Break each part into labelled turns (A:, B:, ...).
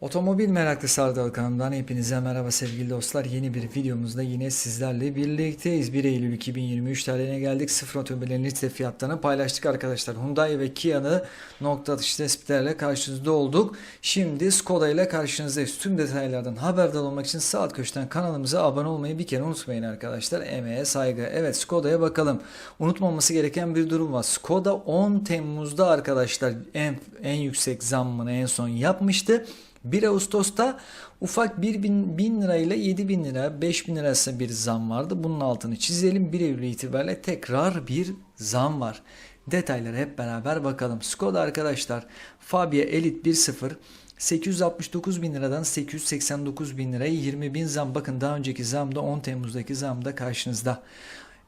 A: Otomobil meraklı Sardal kanalından hepinize merhaba sevgili dostlar. Yeni bir videomuzda yine sizlerle birlikteyiz. 1 Eylül 2023 tarihine geldik. Sıfır otomobillerin liste fiyatlarını paylaştık arkadaşlar. Hyundai ve Kia'nı nokta atış tespitlerle karşınızda olduk. Şimdi Skoda ile karşınızdayız. Tüm detaylardan haberdar olmak için sağ alt köşeden kanalımıza abone olmayı bir kere unutmayın arkadaşlar. Emeğe saygı. Evet Skoda'ya bakalım. Unutmaması gereken bir durum var. Skoda 10 Temmuz'da arkadaşlar en, en yüksek zammını en son yapmıştı. 1 Ağustos'ta ufak 1 bin, bin lira ile 7 bin lira 5 bin lira arasında bir zam vardı. Bunun altını çizelim. 1 Eylül itibariyle tekrar bir zam var. Detaylara hep beraber bakalım. Skoda arkadaşlar Fabia Elite 1.0 869 bin liradan 889 bin liraya 20 bin zam. Bakın daha önceki zamda 10 Temmuz'daki zamda karşınızda.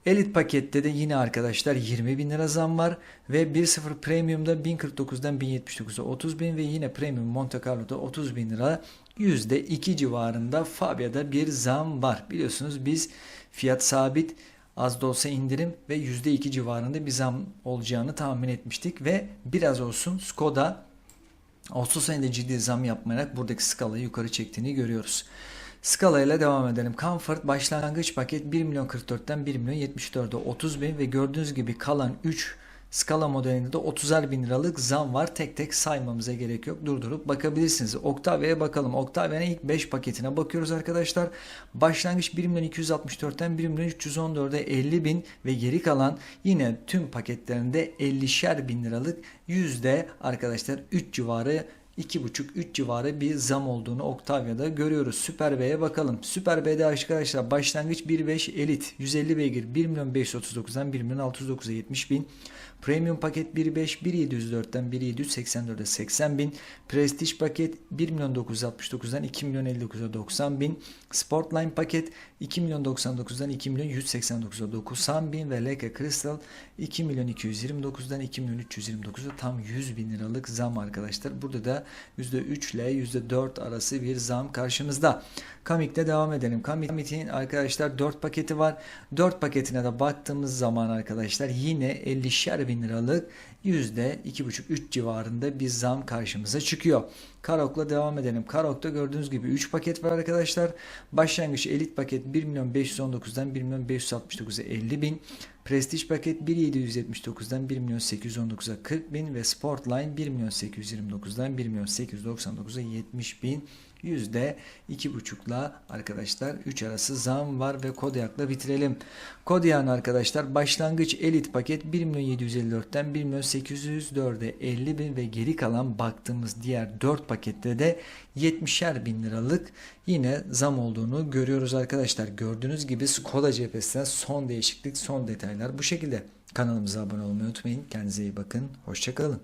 A: Elit pakette de yine arkadaşlar 20 bin lira zam var ve 1.0 Premium'da 1049'dan 1079'a 30 bin ve yine Premium Monte Carlo'da 30 bin lira %2 civarında Fabia'da bir zam var. Biliyorsunuz biz fiyat sabit az da olsa indirim ve %2 civarında bir zam olacağını tahmin etmiştik ve biraz olsun Skoda Ağustos ayında ciddi zam yapmayarak buradaki skalayı yukarı çektiğini görüyoruz. Skala ile devam edelim. Comfort başlangıç paket 1 milyon 44'ten 1 milyon 74'e 30 bin ve gördüğünüz gibi kalan 3 skala modelinde de 30'ar bin liralık zam var. Tek tek saymamıza gerek yok. Durdurup bakabilirsiniz. Octavia'ya bakalım. Octavia'nın ilk 5 paketine bakıyoruz arkadaşlar. Başlangıç 1 milyon 264'ten 1 milyon 314'e 50 bin ve geri kalan yine tüm paketlerinde 50'şer bin liralık yüzde arkadaşlar 3 civarı 2,5-3 civarı bir zam olduğunu Octavia'da görüyoruz. Süper B'ye bakalım. Süper B'de arkadaşlar başlangıç 1.5 Elit 150 beygir 1 milyon 539'dan 1 milyon 609'a 70 bin. Premium paket 1.5 1.704'ten 1.784'e 80 bin. Prestige paket 1 milyon 969'dan 2 milyon 59'a 90 bin. Sportline paket 2 milyon 99'dan 2 milyon 189'a 90 bin ve Leica Crystal 2 milyon 229'dan 2 milyon 329'a tam 100 bin liralık zam arkadaşlar. Burada da %3 ile %4 arası bir zam karşımızda. Kamik'te devam edelim. Kamik'in arkadaşlar 4 paketi var. 4 paketine de baktığımız zaman arkadaşlar yine 50'şer bin liralık %2,5-3 civarında bir zam karşımıza çıkıyor. Karok'la devam edelim. Karok'ta gördüğünüz gibi 3 paket var arkadaşlar. Başlangıç elit paket 1 milyon 519'dan 1 milyon 569'a 50 bin. Prestige paket 1.779'dan 1 milyon 819'a 40 bin ve Sportline 1 milyon 829'dan 1 milyon 899'a 70 bin. Yüzde iki buçukla arkadaşlar 3 arası zam var ve Kodiak'la bitirelim. Kodiak'ın arkadaşlar başlangıç elit paket 1 milyon 754'ten 1 milyon 804'e 50 bin ve geri kalan baktığımız diğer 4 pakette de 70'er bin liralık yine zam olduğunu görüyoruz arkadaşlar. Gördüğünüz gibi Skoda cephesinden son değişiklik son detaylar bu şekilde. Kanalımıza abone olmayı unutmayın. Kendinize iyi bakın. Hoşçakalın.